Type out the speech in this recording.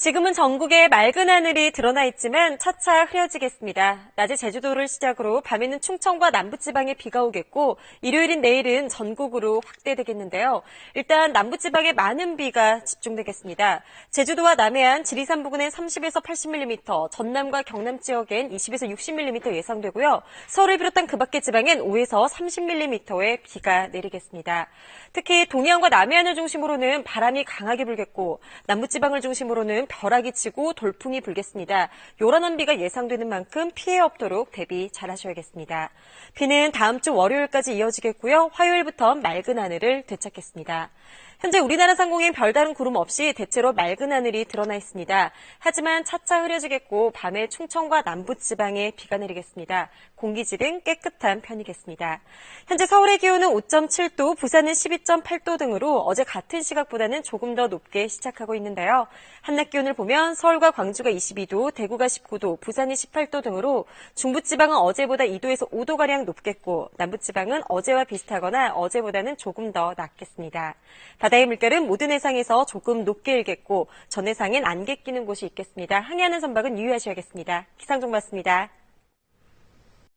지금은 전국에 맑은 하늘이 드러나 있지만 차차 흐려지겠습니다. 낮에 제주도를 시작으로 밤에는 충청과 남부지방에 비가 오겠고 일요일인 내일은 전국으로 확대되겠는데요. 일단 남부지방에 많은 비가 집중되겠습니다. 제주도와 남해안, 지리산 부근엔 30에서 80mm, 전남과 경남 지역엔 20에서 60mm 예상되고요. 서울을 비롯한 그 밖의 지방엔 5에서 30mm의 비가 내리겠습니다. 특히 동해안과 남해안을 중심으로는 바람이 강하게 불겠고 남부지방을 중심으로는 벼락이 치고 돌풍이 불겠습니다. 요란한 비가 예상되는 만큼 피해 없도록 대비 잘 하셔야겠습니다. 비는 다음 주 월요일까지 이어지겠고요. 화요일부터 맑은 하늘을 되찾겠습니다. 현재 우리나라 상공엔 별다른 구름 없이 대체로 맑은 하늘이 드러나 있습니다. 하지만 차차 흐려지겠고 밤에 충청과 남부 지방에 비가 내리겠습니다. 공기질은 깨끗한 편이겠습니다. 현재 서울의 기온은 5.7도, 부산은 12.8도 등으로 어제 같은 시각보다는 조금 더 높게 시작하고 있는데요. 한낮 기온 을 보면 서울과 광주가 22도, 대구가 19도, 부산이 18도 등으로 중부지방은 어제보다 2도에서 5도가량 높겠고 남부지방은 어제와 비슷하거나 어제보다는 조금 더 낮겠습니다. 바다의 물결은 모든 해상에서 조금 높게 일겠고 전 해상엔 안개 끼는 곳이 있겠습니다. 항해하는 선박은 유의하셔야겠습니다. 기상정보였습니다.